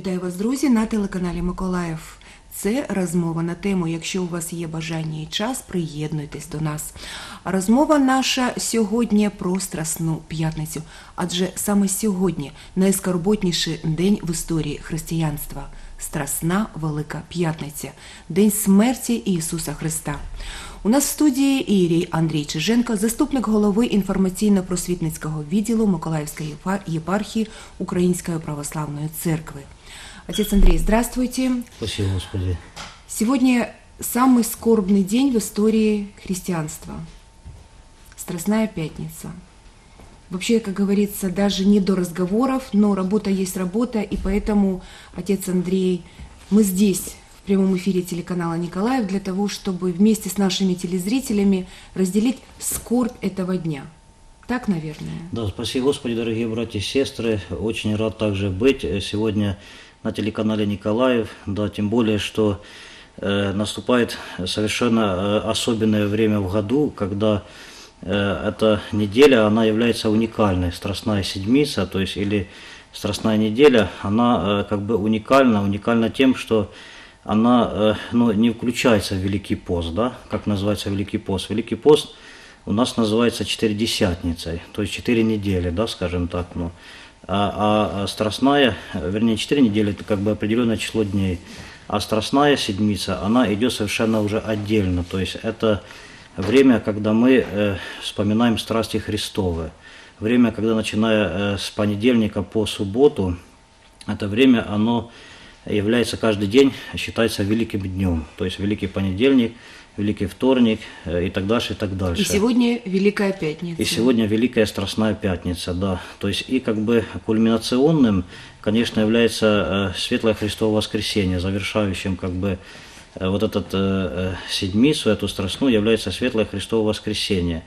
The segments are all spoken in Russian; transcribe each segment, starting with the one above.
Вітаю вас, друзі, на телеканалі Миколаїв. Це розмова на тему. Якщо у вас є бажання і час, приєднуйтесь до нас. Розмова наша сьогодні про Страсну п'ятницю, адже саме сьогодні найскорботніший день в історії християнства Страсна Велика П'ятниця, День смерті Ісуса Христа. У нас в студії Ірій Андрій Чиженко, заступник голови інформаційно-просвітницького відділу Миколаївської єпар- єпархії Української православної церкви. Отец Андрей, здравствуйте. Спасибо, Господи. Сегодня самый скорбный день в истории христианства. Страстная пятница. Вообще, как говорится, даже не до разговоров, но работа есть работа, и поэтому, отец Андрей, мы здесь, в прямом эфире телеканала Николаев, для того, чтобы вместе с нашими телезрителями разделить скорбь этого дня. Так, наверное? Да, спаси Господи, дорогие братья и сестры. Очень рад также быть сегодня на телеканале Николаев. Да, тем более, что э, наступает совершенно э, особенное время в году, когда э, эта неделя, она является уникальной. Страстная седмица, то есть или Страстная неделя, она э, как бы уникальна, уникальна тем, что она э, ну, не включается в Великий пост, да, как называется Великий пост. Великий пост у нас называется четыредесятницей, то есть четыре недели, да, скажем так, ну. А, а- а страстная, вернее, четыре недели это как бы определенное число дней. А страстная седмица, она идет совершенно уже отдельно. То есть это время, когда мы э, вспоминаем страсти Христовы. Время, когда начиная э, с понедельника по субботу, это время, оно является каждый день, считается великим днем. То есть Великий понедельник, Великий вторник э, и так дальше, и так дальше. И сегодня Великая Пятница. И сегодня Великая Страстная Пятница, да. То есть и как бы кульминационным, конечно, является э, Светлое Христово Воскресенье, завершающим как бы э, вот этот седмицу, эту страстную, является Светлое Христово Воскресенье.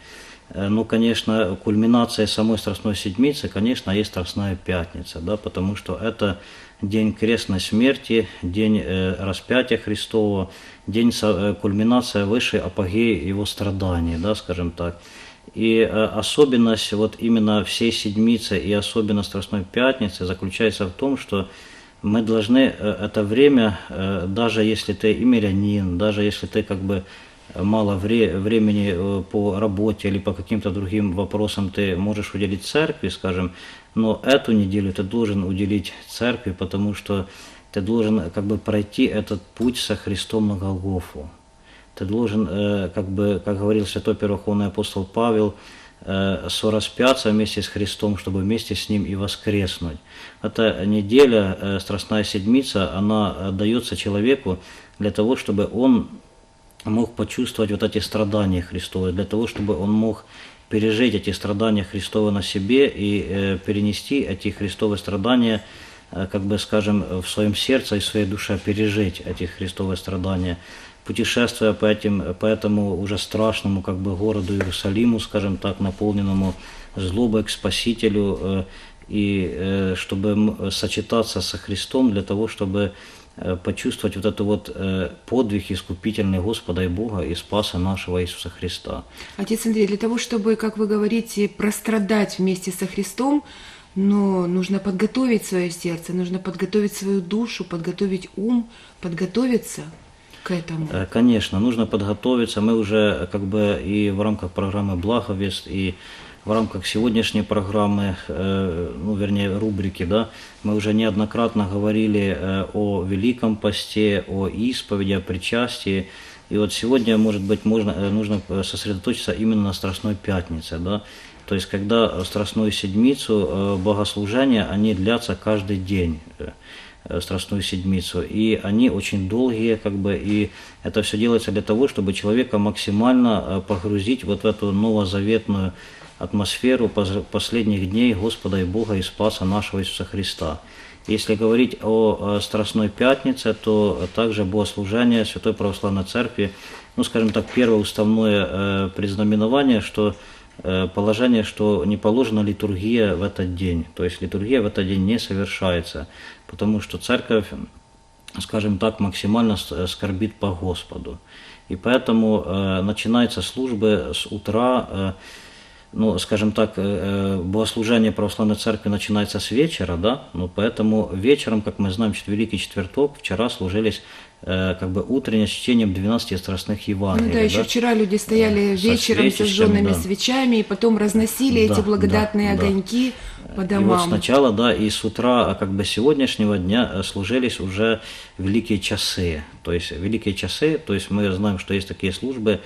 Ну, конечно, кульминацией самой Страстной Седмицы, конечно, есть Страстная Пятница, да, потому что это день крестной смерти, день э, распятия Христова, день э, кульминация высшей апогеи его страданий, да, скажем так. И э, особенность вот именно всей Седмицы и особенно Страстной Пятницы заключается в том, что мы должны э, это время, даже если ты и мирянин, даже если ты как бы мало вре- времени по работе или по каким-то другим вопросам ты можешь уделить церкви, скажем, но эту неделю ты должен уделить церкви, потому что ты должен э, как бы пройти этот путь со Христом на Голгофу. Ты должен, э, как бы, как говорил святой первоходный апостол Павел, э, сораспяться вместе с Христом, чтобы вместе с Ним и воскреснуть. Эта неделя, Страстная Седмица, она дается человеку для того, чтобы он мог почувствовать вот эти страдания Христовы, для того, чтобы он мог пережить эти страдания Христовы на себе и перенести эти Христовые страдания, как бы скажем, в своем сердце и в своей душе пережить эти Христовые страдания, путешествуя по, этим, по этому уже страшному как бы городу Иерусалиму, скажем так, наполненному злобой к Спасителю, э, и э, чтобы сочетаться со Христом для того, чтобы э, почувствовать вот это вот э, подвиг искупительный Господа и Бога и Спаса нашего Иисуса Христа. Отец Андрей, для того, чтобы, как вы говорите, прострадать вместе со Христом, но нужно подготовить свое сердце, нужно подготовить свою душу, подготовить ум, подготовиться к этому. Э, Конечно, нужно подготовиться. Мы уже э, как бы и в рамках программы «Благовест», и в рамках сегодняшней программы, э, ну, вернее, рубрики, да, мы уже неоднократно говорили о Великом Посте, о исповеди, о причастии. И вот сегодня, может быть, можно, нужно сосредоточиться именно на Страстной Пятнице, да, то есть когда Страстную Седмицу э, богослужения, они длятся каждый день. э, Страстную Седмицу. И они очень долгие, как бы, и это все делается для того, чтобы человека максимально э, погрузить вот в эту новозаветную атмосферу последних дней Господа и Бога и Спаса нашего Иисуса Христа. Если говорить о Страстной Пятнице, то также богослужение Святой Православной Церкви, ну, скажем так, первое уставное э, предзнаменование, что положение, что не положена литургия в этот день. То есть литургия в этот день не совершается, потому что церковь, скажем так, максимально с- скорбит по Господу. И поэтому э, начинаются службы с утра, э, ну, скажем так, э, э, богослужение православной церкви начинается с вечера, да, ну, поэтому вечером, как мы знаем, Великий Четверток, вчера служились э, как бы утреннее с чтением 12 страстных Евангелий. Ну да, еще вчера люди стояли Со вечером с зажженными да. свечами, и потом разносили Да, эти благодатные да, да. огоньки по И вот домам. сначала, да, и с утра, а как бы сегодняшнего дня э, служились уже великие часы. То есть великие часы, то есть мы знаем, что есть такие службы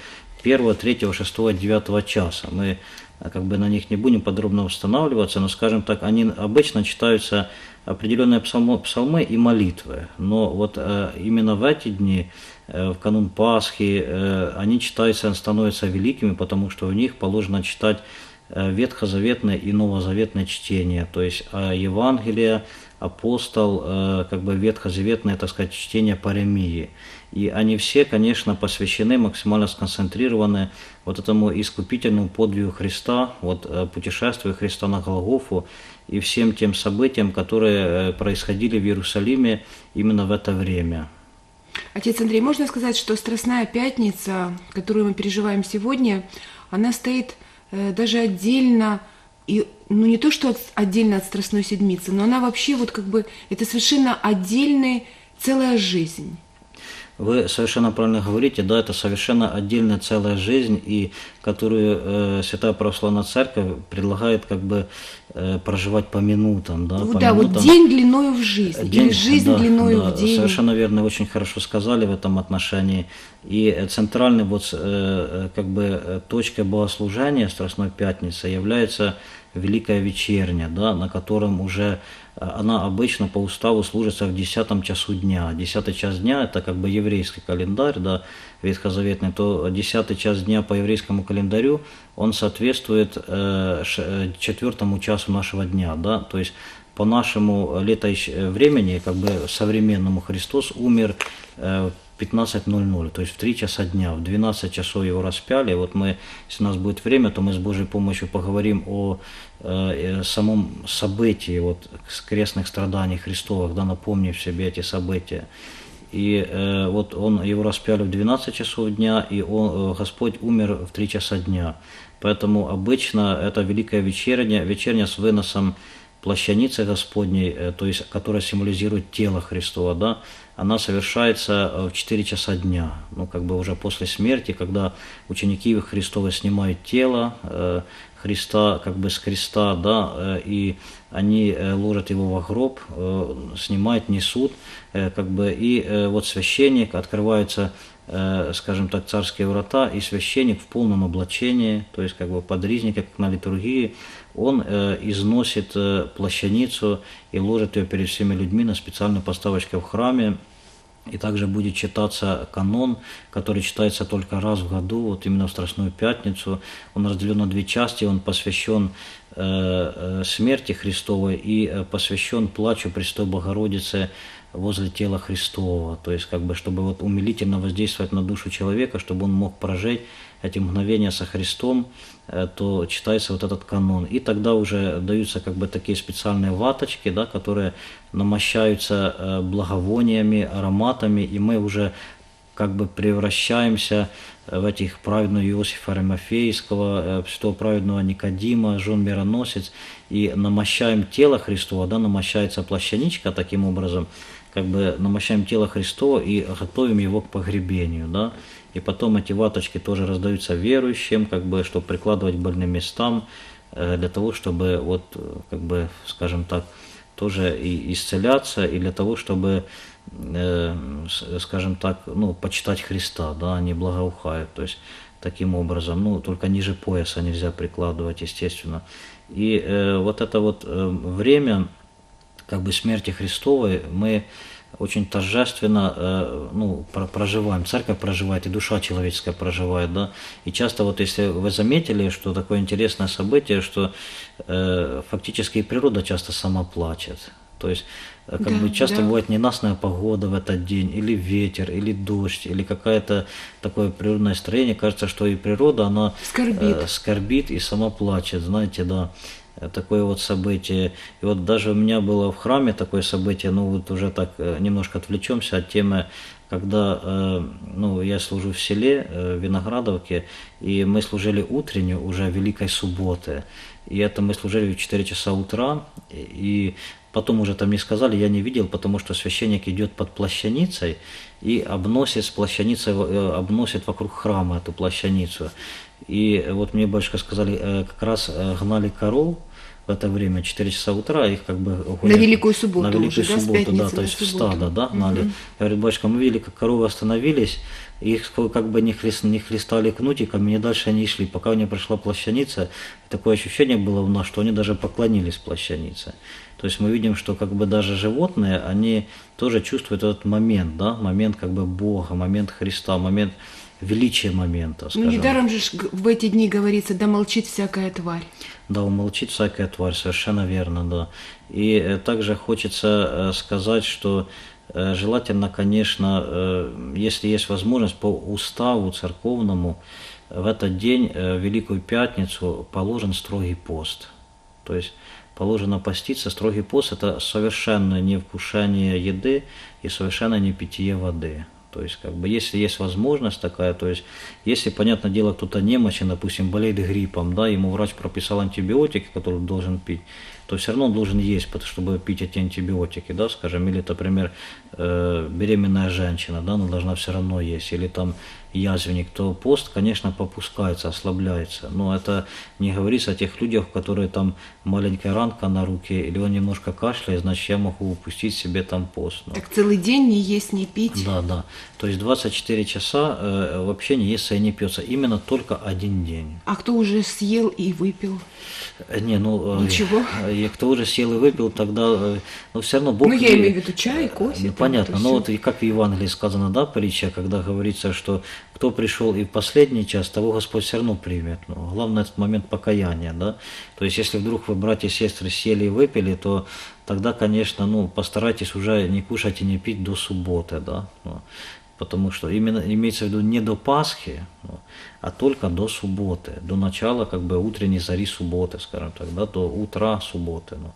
1, 3, 6, 9 часа. Мы э, как бы на них не будем подробно устанавливаться, но, скажем так, они обычно читаются определенные псалмо- псалмы и молитвы. Но вот э, именно в эти дни, э, в канун Пасхи, э, они читаются, становятся великими, потому что в них положено читать ветхозаветное и новозаветное чтение, то есть а Евангелие, апостол, как бы ветхозаветное, так сказать, чтение паремии. И они все, конечно, посвящены, максимально сконцентрированы вот этому искупительному подвигу Христа, вот э, путешествию Христа на Голгофу и всем тем событиям, которые э, происходили в Иерусалиме именно в это время. Отец Андрей, можно сказать, что Страстная Пятница, которую мы переживаем сегодня, она стоит э, даже отдельно, и, ну не то, что от- отдельно от Страстной Седмицы, но она вообще вот как бы, это совершенно отдельная целая жизнь. Вы совершенно правильно говорите, да, это совершенно отдельная целая жизнь, и которую э, Святая Православная Церковь предлагает как бы э, проживать по минутам, да, Ну по да, вот минутам. день длиною в жизнь, или жизнь да, длиною да, в день. Совершенно верно, очень хорошо сказали в этом отношении. И э, центральной вот э, э, как бы э, точкой богослужения Страстной Пятницы является Великая Вечерня, да, на котором уже э, она обычно по уставу служится в 10 часу дня. 10 час дня это как бы еврейский календарь, да, ветхозаветный, то 10 час дня по еврейскому календарю он соответствует э, э, четвертому часу нашего дня, да, то есть по нашему э, времени, как бы современному, Христос умер 15.00, то есть в 3 часа дня, в 12 часов его распяли. Вот мы, если у нас будет время, то мы с Божьей помощью поговорим о э, э, самом событии вот, крестных страданий Христовых, да, напомнив себе эти события. И э, вот он его распяли в 12 часов дня, и он, э, Господь умер в 3 часа дня. Поэтому обычно это Великая Вечерня, вечерня с выносом плащаницы Господней, э, то есть которая символизирует тело Христова, да, она совершается э, в 4 часа дня, ну как бы уже после смерти, когда ученики Христовы снимают тело э, Христа как бы с креста, да, э, и они ложат его во гроб, снимают, несут, как бы, и вот священник, открывается скажем так, царские врата, и священник в полном облачении, то есть как бы подризника, как на литургии, он э, износит э, плащаницу и ложит ее перед всеми людьми на специальной поставочке в храме, и также будет читаться канон, который читается только раз в году, вот именно в Страстную Пятницу. Он разделен на две части, он посвящен э, э, смерти Христовой и э, посвящен плачу Престой Богородицы возле тела Христова. То есть, как бы, чтобы вот умилительно воздействовать на душу человека, чтобы он мог прожить эти мгновения со Христом, то читается вот этот канон. И тогда уже даются как бы такие специальные ваточки, да, которые намощаются э, благовониями, ароматами, и мы уже как бы превращаемся в этих праведного Иосифа Римофейского, э, святого праведного Никодима, жен мироносец, и намощаем тело Христова, да, намощается плащаничка таким образом, как бы намощаем тело Христова и готовим его к погребению, да, и потом эти ваточки тоже раздаются верующим, как бы, чтобы прикладывать больным местам, э, для того, чтобы вот, э, как бы, скажем так, тоже и исцеляться, и для того, чтобы, э, скажем так, ну, почитать Христа, да, они благоухают, то есть таким образом, ну, только ниже пояса нельзя прикладывать, естественно. И э, вот это вот время, как бы смерти Христовой, мы очень торжественно э, ну, про- проживаем, церковь проживает, и душа человеческая проживает, да. И часто вот если вы заметили, что такое интересное событие, что э, фактически и природа часто сама плачет. То есть э, как Да, бы часто да. бывает ненастная погода в этот день, или ветер, или дождь, или какое-то такое природное строение. Кажется, что и природа, она Скорбит. э, скорбит и сама плачет, знаете, да. Э, такое вот событие. И вот даже у меня было в храме такое событие, ну вот уже так э, немножко отвлечемся от темы, когда э, ну, я служу в селе Виноградовке, и мы служили утреннюю уже Великой Субботы. И это мы служили в 4 часа утра, и потом уже там не сказали, я не видел, потому что священник идет под плащаницей и обносит с плащаницей, обносит вокруг храма эту плащаницу. И вот мне батюшка сказали, э, как раз э, гнали коров в это время, 4 часа утра, их как бы уходят- Великую субботу На Великую уже, да, субботу, да, пятницы то на есть в стадо, да, гнали. Я говорю, батюшка, мы видели, как коровы остановились, их как бы не, хлест, не хлестали кнутиками, и дальше они шли, пока не прошла плащаница. Такое ощущение было у нас, что они даже поклонились плащанице. То есть мы видим, что как бы даже животные, они тоже чувствуют этот момент, да, момент как бы Бога, момент Христа, момент величия момента, Ну, скажем. недаром же в эти дни говорится, да молчит всякая тварь. Да, умолчит всякая тварь, совершенно верно, да. И э, также хочется э, сказать, что э, желательно, конечно, если есть возможность, по уставу церковному в этот день, э, Великую Пятницу, положен строгий пост. То есть положено поститься. Строгий пост – это совершенно не вкушение еды и совершенно не питье воды. То есть, как бы, если есть возможность такая, то есть, если, понятное дело, кто-то немощен, допустим, болеет гриппом, да, ему врач прописал антибиотики, которые должен пить, то все равно он должен есть, чтобы пить эти антибиотики, да, скажем, или, например, э, беременная женщина, да, она должна все равно есть, или там язвенник, то пост, конечно, попускается, ослабляется. Но это не говорится о тех людях, которые там маленькая ранка на руке, или он немножко кашляет, значит, я могу упустить себе там пост. Ну, Так целый день не есть, не пить. да, да. То есть 24 часа э, вообще не естся и не пьется. Именно только один день. А кто уже съел и выпил? Э, Не, ну... э, Ничего. э, и кто уже съел и выпил, тогда... э, Ну, все равно Бог... Ну, я имею в виду чай, кофе, Ну, там понятно. Но всё. вот как в Евангелии сказано, да, притча, когда говорится, что кто пришел и в последний час, того Господь все равно примет. Ну, главное, этот момент покаяния, да. То есть, если вдруг вы, братья и сестры, съели и выпили, то тогда, конечно, ну, постарайтесь уже не кушать и не пить до субботы, да. Потому что именно имеется в виду не до Пасхи, ну, а только до субботы, до начала как бы утренней зари субботы, скажем так, да, до утра субботы, ну,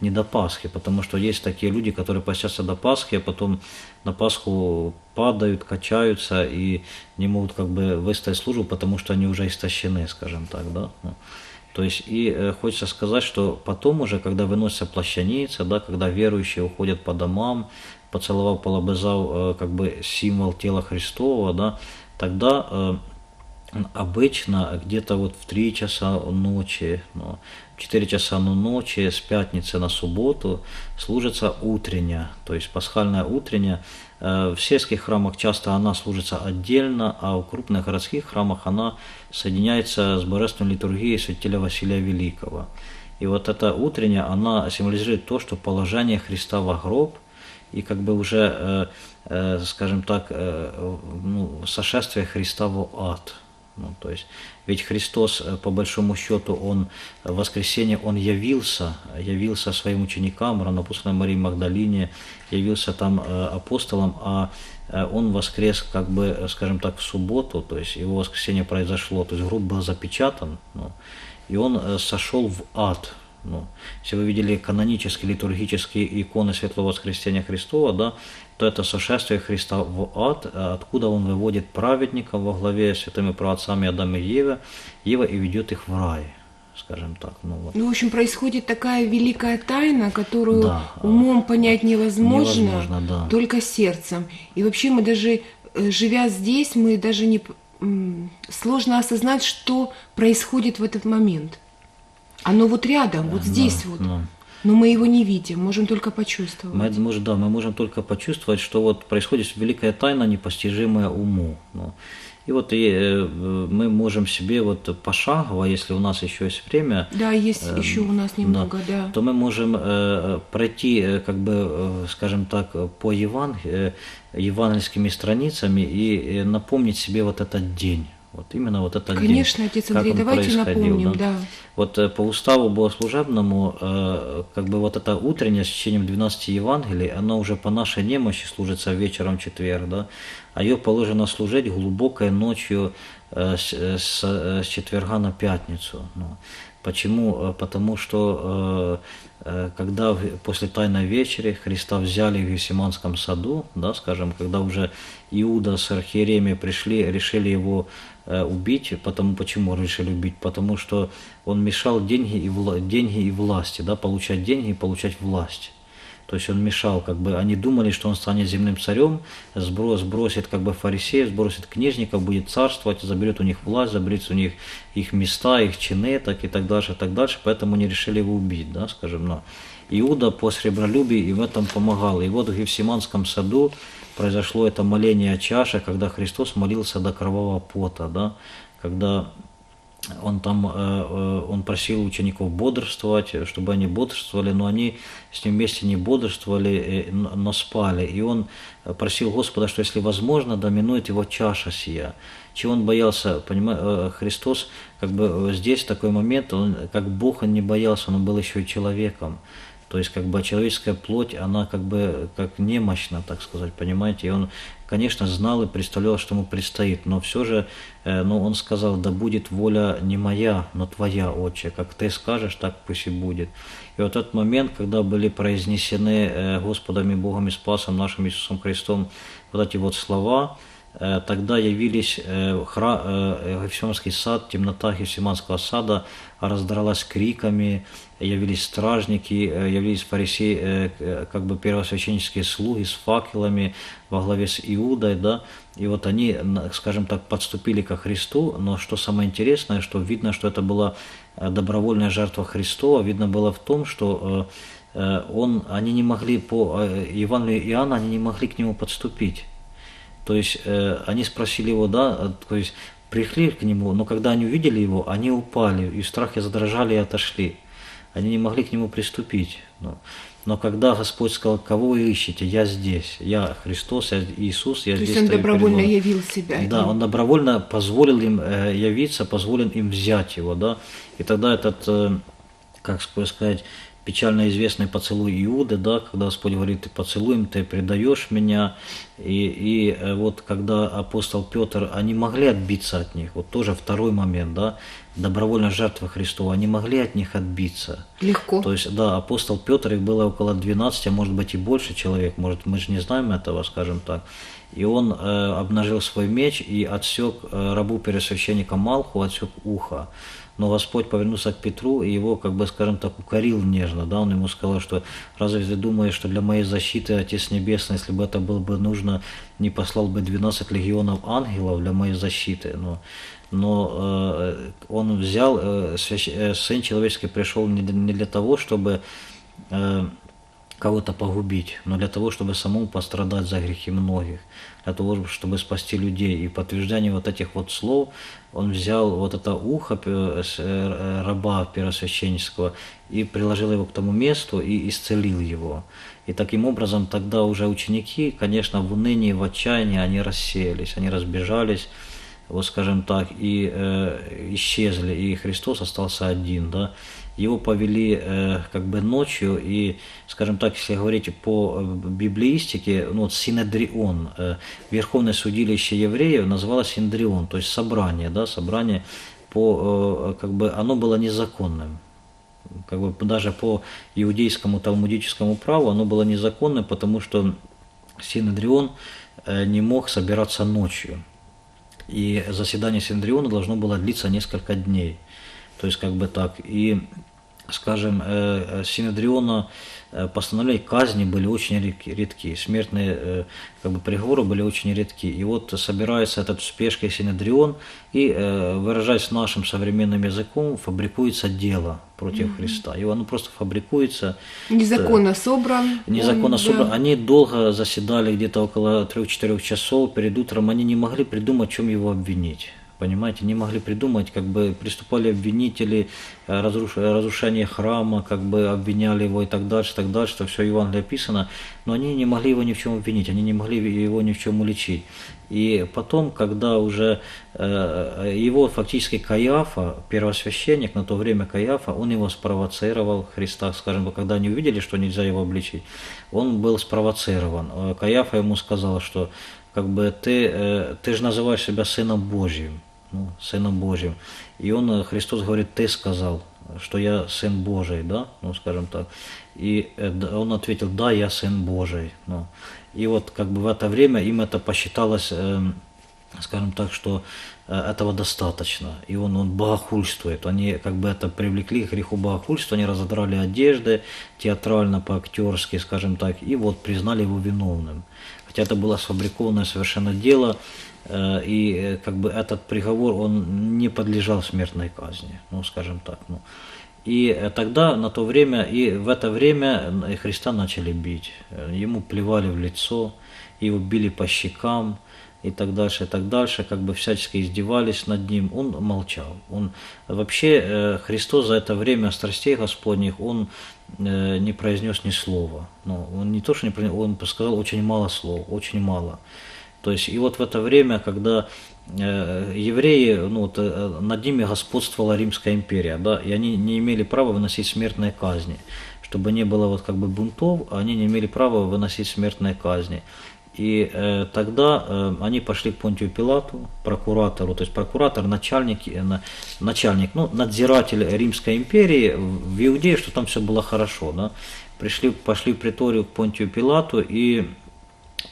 не до Пасхи, потому что есть такие люди, которые постятся до Пасхи, а потом на Пасху падают, качаются и не могут как бы выстоять службу, потому что они уже истощены, скажем так, да. ну. То есть и э, хочется сказать, что потом уже, когда выносится плащаница, да, когда верующие уходят по домам, поцеловав, полобызав э, как бы символ тела Христова, да, тогда э, обычно где-то вот в 3 часа ночи, ну, в 4 часа ну, ночи с пятницы на субботу служится утренняя, то есть пасхальная утренняя. Э, В сельских храмах часто она служится отдельно, а в крупных городских храмах она соединяется с божественной литургией святителя Василия Великого. И вот эта утренняя, она символизирует то, что положение Христа во гроб и как бы уже, э, э, скажем так, э, ну, сошествие Христа в ад. Ну, то есть, ведь Христос, по большому счету, Он в воскресенье, Он явился, явился своим ученикам, равнопустной Марии Магдалине, явился там апостолам, а Он воскрес, как бы, скажем так, в субботу, то есть Его воскресенье произошло, то есть гроб был запечатан, ну, и Он сошел в ад. Ну, если вы видели канонические литургические иконы Светлого Воскресения Христова, да, то это сошествие Христа в ад, э, откуда Он выводит праведников во главе с святыми праотцами Адама и Евы, Ева и ведет их в рай, скажем так. Ну, вот. Ну, в общем, происходит такая великая тайна, которую Да. умом понять невозможно, Невозможно, да. только сердцем. И вообще мы даже, э, живя здесь, мы даже не... Сложно осознать, что происходит в этот момент. Оно вот рядом, вот здесь вот. ну. Но мы его не видим, можем только почувствовать. Мы, можем, да, мы можем только почувствовать, что вот происходит великая тайна, непостижимая уму. Ну. И вот и, э, мы можем себе вот пошагово, если у нас еще есть время, Да, есть Эм, еще у нас немного, да. то мы можем э, пройти, э, как бы, э, скажем так, э, по еван, э, евангельскими страницами и э, напомнить себе вот этот день. Вот именно вот день. Конечно, отец как Андрей, давайте напомним, да. Вот э, по уставу богослужебному, э, как бы вот это утреннее с чтением 12 Евангелий, оно уже по нашей немощи служится вечером четверг, да, а ее положено служить глубокой ночью э, с, с, с четверга на пятницу. Ну. Почему? Потому что когда после Тайной вечери Христа взяли в Гефсиманском саду, да, скажем, когда уже Иуда с архиереями пришли, решили его убить, потому почему решили убить? Потому что он мешал деньги и, вла- деньги и власти, да, получать деньги и получать власть. То есть он мешал, как бы они думали, что он станет земным царем, сбро- сбросит как бы фарисеев, сбросит книжников, будет царствовать, заберет у них власть, заберет у них их места, их чины, так и так дальше, и так дальше. Поэтому они решили его убить, да, скажем. Но Иуда по сребролюбию и в этом помогал. И вот в Гефсиманском саду произошло это моление о чаше, когда Христос молился до кровавого пота, да, когда он там, э, э, он просил учеников бодрствовать, чтобы они бодрствовали, но они с ним вместе не бодрствовали, э, но спали. И он просил Господа, что если возможно, доминует его чаша сия. Чего он боялся, понимаете, Христос, как бы здесь такой момент, он как Бог, он не боялся, он был еще и человеком. То есть как бы человеческая плоть, она как бы как немощна, так сказать, понимаете. И он, конечно, знал и представлял, что ему предстоит, но все же, э, ну, он сказал, да будет воля не моя, но твоя, Отче, как ты скажешь, так пусть и будет. И вот этот момент, когда были произнесены э, Господом и Богом и Спасом нашим Иисусом Христом вот эти вот слова, Э, Тогда явились хра, Гефсиманский сад, темнота Гефсиманского сада раздралась криками, явились стражники, э, явились фарисеи, э, как бы первосвященнические слуги с факелами во главе с Иудой, да, и вот они, скажем так, подступили ко Христу, но что самое интересное, что видно, что это была э, добровольная жертва Христова, видно было в том, что он, они не могли по Евангелию Иоанна, они не могли к нему подступить. То есть они спросили его, да, то есть пришли к нему, но когда они увидели его, они упали и в страхе задрожали и отошли. Они не могли к нему приступить. Но, но когда Господь сказал, кого вы ищете, я здесь, я Христос, я Иисус, я То здесь есть он перед добровольно вами». явил себя. Да, он добровольно позволил им э, явиться, позволил им взять его, да. И тогда этот, э, как ск- сказать, печально известный поцелуй Иуды, да, когда Господь говорит, ты поцелуем, ты предаешь меня. И, и э, вот когда апостол Петр, они могли отбиться от них, вот тоже второй момент, да, добровольная жертва Христова, они могли от них отбиться. Легко. То есть, да, апостол Петр, их было около 12, а может быть и больше человек, может, мы же не знаем этого, скажем так. И он э, обнажил свой меч и отсек э, рабу первосвященника Малху, отсек ухо. Но Господь повернулся к Петру и его, как бы, скажем так, укорил нежно. Да? Он ему сказал, что разве ты думаешь, что для моей защиты Отец Небесный, если бы это было бы нужно, не послал бы 12 легионов ангелов для моей защиты? Но, но э, он взял, э, свящ- э, Сын Человеческий пришел не для, не для того, чтобы э, кого-то погубить, но для того, чтобы самому пострадать за грехи многих, для того, чтобы спасти людей. И подтверждение вот этих вот слов он взял вот это ухо э, раба первосвященнического и приложил его к тому месту и исцелил его. И таким образом тогда уже ученики, конечно, в унынии, в отчаянии они рассеялись, они разбежались, вот скажем так, и э, исчезли, и Христос остался один, да. Его повели э, как бы ночью, и, скажем так, если говорить по э, библеистике, ну вот Синедрион, э, Верховное судилище евреев называлось Синдрион, то есть собрание, да, собрание по, э, как бы, оно было незаконным как бы даже по иудейскому талмудическому праву оно было незаконно, потому что Синедрион э, не мог собираться ночью. И заседание Синдриона должно было длиться несколько дней. То есть как бы так. И, скажем, э, э, Синедриона э, постановления казни были очень редки. Смертные как бы, приговоры были очень редки. И вот собирается этот в спешке Синедрион и, выражаясь нашим современным языком, фабрикуется дело против Христа. И оно просто фабрикуется. Незаконно собран. Незаконно он, собран. да. Они долго заседали, где-то около 3-4 часов перед утром. Они не могли придумать, в чем его обвинить. Понимаете, не могли придумать, как бы приступали обвинители, э, разруш- разрушение храма, как бы обвиняли его и так дальше, так дальше, что все Евангелие описано, но они не могли его ни в чем обвинить, они не могли его ни в чем уличить. И потом, когда уже э, его фактически Каиафа, первосвященник, на то время Каиафа, он его спровоцировал, Христа, скажем, когда они увидели, что нельзя его обличить, он был спровоцирован. Э, Каиафа ему сказал, что как бы ты, э, ты же называешь себя Сыном Божьим, ну, Сыном Божьим. И он, э, Христос говорит, ты сказал, что я сын Божий, да, ну, скажем так. И э, он ответил, да, я сын Божий. Ну, и вот как бы в это время им это посчиталось, эм, скажем так, что э, этого достаточно. И он, он богохульствует. Они как бы это привлекли к греху богохульства, они разодрали одежды театрально, по-актерски, скажем так, и вот признали его виновным. Хотя это было сфабрикованное совершенно дело, и э, как бы этот приговор, он не подлежал смертной казни, ну, скажем так. Ну. И э, тогда, на то время, и в это время э, Христа начали бить. Э, Ему плевали в лицо, его били по щекам и так дальше, и так дальше, как бы всячески издевались над ним. Он молчал. Он вообще э, Христос за это время страстей Господних, он э, не произнес ни слова. Ну, он не то, что не произнес, он сказал очень мало слов, очень мало. То есть и вот в это время, когда э, евреи, ну, вот, э, над ними господствовала Римская империя, да, и они не имели права выносить смертные казни. Чтобы не было вот как бы бунтов, они не имели права выносить смертные казни. И э, тогда э, они пошли к Понтию Пилату, прокуратору, то есть прокуратор, начальник, э, на- начальник, ну, надзиратель Римской империи в Иудее, что там все было хорошо, да. Пришли, пошли в приторию к Понтию Пилату и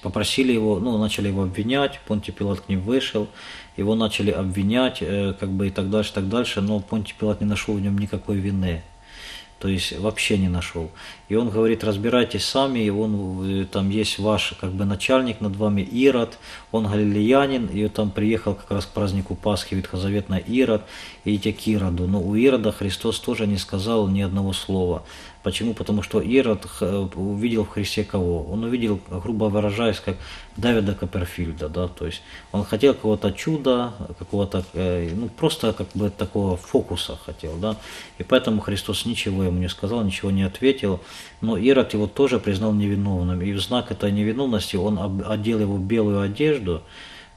попросили его, ну, начали его обвинять, Понтий Пилат к ним вышел, его начали обвинять, э, как бы и так дальше, так дальше, но Понтий Пилат не нашел в нем никакой вины, то есть вообще не нашел. И он говорит, разбирайтесь сами, и он, э, там есть ваш как бы начальник над вами Ирод, он галилеянин, и там приехал как раз к празднику Пасхи ветхозаветный Ирод, и идите к Ироду. Но у Ирода Христос тоже не сказал ни одного слова. Почему? Потому что Ирод х- увидел в Христе кого? Он увидел, грубо выражаясь, как Давида Копперфильда, да, то есть он хотел какого-то чуда, какого-то, э, ну, просто как бы такого фокуса хотел, да, и поэтому Христос ничего ему не сказал, ничего не ответил, но Ирод его тоже признал невиновным, и в знак этой невиновности он одел его белую одежду,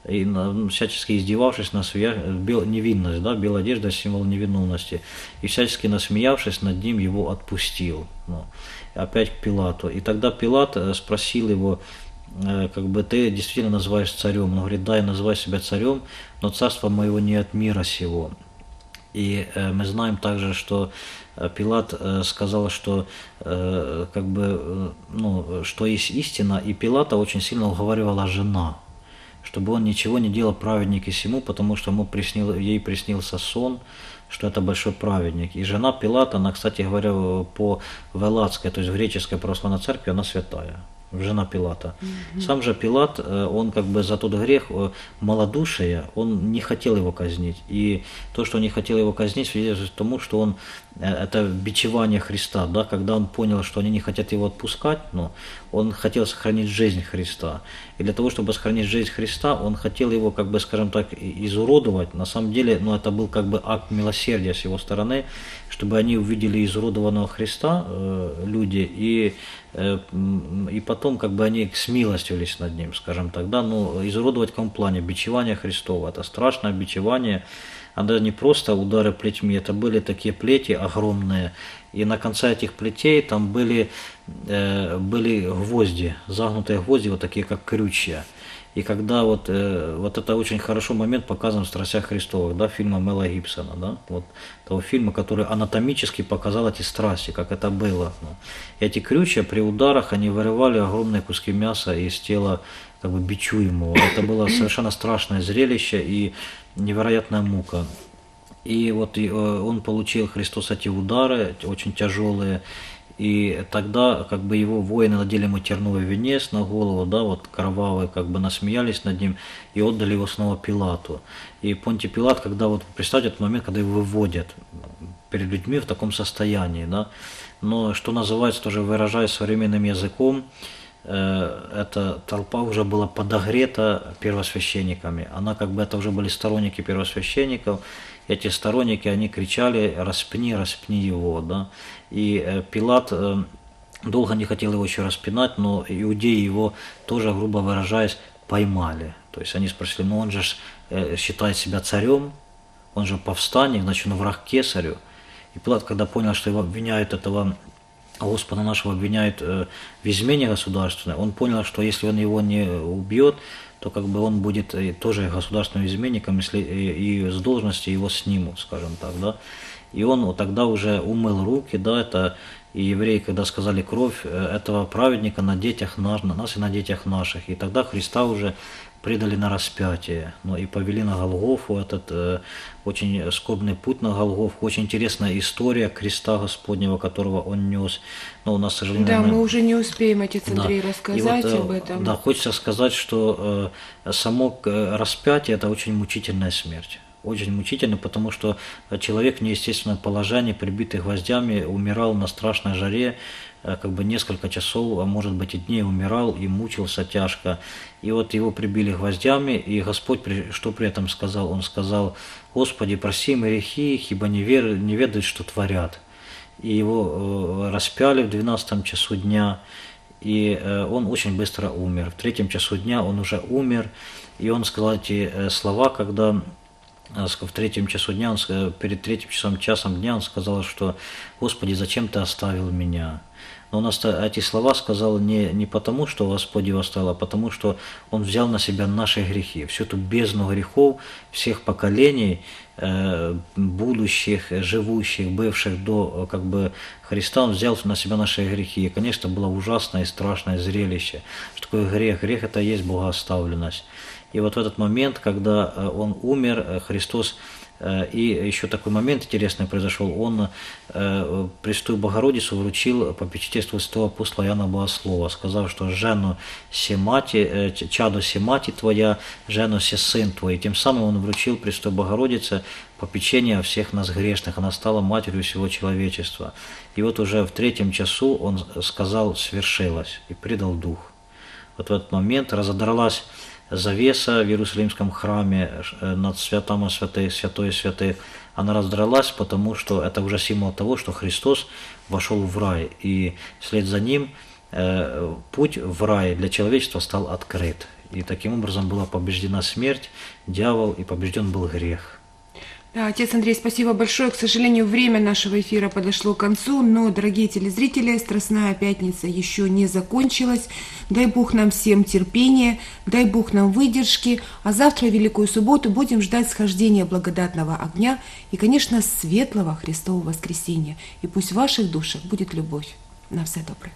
и на- ну, всячески издевавшись, насмея... бел... невинность, да, белая одежда символ невиновности, и всячески насмеявшись над ним, его отпустил. Ну, опять к Пилату. И тогда Пилат э, спросил его, э, как бы ты действительно называешь царем. Он говорит, да, я называю себя царем, но царство моего не от мира сего. И э, мы знаем также, что Пилат э, сказал, что э, как бы, э, ну, что есть истина, и Пилата очень сильно уговаривала жена, чтобы он ничего не делал праведник сему, потому что ему приснил, ей приснился сон, что это большой праведник. И жена Пилата, она, кстати говоря, по Велатской, то есть в греческой православной церкви, она святая. Жена Пилата. Сам же Пилат, э, он как бы за тот грех э, малодушия, он не хотел его казнить. И то, что он не хотел его казнить, свидетельствует тому, что он, э, это бичевание Христа, да, когда он понял, что они не хотят его отпускать, но он хотел сохранить жизнь Христа. И для того, чтобы сохранить жизнь Христа, он хотел его, как бы, скажем так, изуродовать. На самом деле, ну, это был как бы акт милосердия с его стороны, чтобы они увидели изуродованного Христа, э, люди, и, э, и потом как бы они смилостивились над ним, скажем так, да, ну, изуродовать в каком плане? Бичевание Христова, это страшное бичевание, даже не просто удары плетьми, это были такие плети огромные, и на конце этих плетей там были, э, были гвозди, загнутые гвозди, вот такие как крючья. И когда вот, э, вот это очень хорошо момент показан в «Страстях Христовых», да, фильма Мела Гибсона, да, вот того фильма, который анатомически показал эти страсти, как это было. ну. И эти крючья при ударах, они вырывали огромные куски мяса из тела как бы бичуемого. Это было совершенно страшное зрелище и невероятная мука. И вот э, он получил Христос эти удары, очень тяжелые, и тогда как бы его воины надели ему терновый венец на голову, да, вот кровавый, как бы насмеялись над ним и отдали его снова Пилату. И Понтий Пилат, когда вот, представьте этот момент, когда его выводят перед людьми в таком состоянии, да, но что называется, тоже выражаясь современным языком, эта толпа уже была подогрета первосвященниками. Она как бы это уже были сторонники первосвященников. Эти сторонники, они кричали «распни, распни его». Да? И э, Пилат э, долго не хотел его еще распинать, но иудеи его тоже, грубо выражаясь, поймали. То есть они спросили, ну он же э, считает себя царем, он же повстанник, значит он враг кесарю. И Пилат, когда понял, что его обвиняют этого Господа нашего обвиняют э, в измене государственной, он понял, что если он его не убьет, то как бы он будет э, тоже государственным изменником, если и, и с должности его снимут, скажем так, да. и он вот тогда уже умыл руки, да, это и евреи, когда сказали кровь э, этого праведника на детях наш, на нас и на детях наших, и тогда Христа уже предали на распятие, ну и повели на Голгофу, этот э, очень скорбный путь на Голгофу, очень интересная история креста Господнего, которого он нес, но у нас, к сожалению, Да, мы уже не успеем, отец да. Андрей, И рассказать вот, э, об этом. Да, хочется сказать, что э, само э, распятие это очень мучительная смерть. Очень мучительно, потому что человек в неестественном положении, прибитый гвоздями, умирал на страшной жаре, как бы несколько часов, а может быть и дней умирал и мучился тяжко. И вот его прибили гвоздями, и Господь что при этом сказал? Он сказал, Господи, проси мои грехи, их, ибо не, вер, не ведают, что творят. И его э, распяли в 12 часу дня, и э, он очень быстро умер. В третьем часу дня он уже умер, и он сказал эти э, слова, когда э, в третьем часу дня, он, перед третьим часом, часом дня он сказал, что «Господи, зачем ты оставил меня?» Но он эти слова сказал не, не потому, что Господь его оставил, а потому, что он взял на себя наши грехи, всю эту бездну грехов всех поколений, э, будущих, живущих, бывших до как бы Христа, он взял на себя наши грехи. И, конечно, было ужасное и страшное зрелище. Что такое грех? Грех – это и есть богооставленность. И вот в этот момент, когда э, он умер, э, Христос И еще такой момент интересный произошел. Он э, Пресвятую Богородицу вручил попечительству святого апостола Иоанна Богослова, сказав, что «Жену се мати, э, чадо се мати твоя, жену се сын твой». Тем самым он вручил Пресвятой Богородице попечение всех нас грешных. Она стала матерью всего человечества. И вот уже в третьем часу он сказал «свершилось» и предал дух. Вот в этот момент разодралась завеса в Иерусалимском храме э, над святом святых, святой святых. Она раздралась, потому что это уже символ того, что Христос вошел в рай. И вслед за ним э, путь в рай для человечества стал открыт. И таким образом была побеждена смерть, дьявол, и побежден был грех. Да, отец Андрей, спасибо большое. К сожалению, время нашего эфира подошло к концу, но, дорогие телезрители, Страстная Пятница еще не закончилась. Дай Бог нам всем терпения, дай Бог нам выдержки, а завтра, Великую Субботу, будем ждать схождения благодатного огня и, конечно, светлого Христового воскресения. И пусть в ваших душах будет любовь. На все доброе.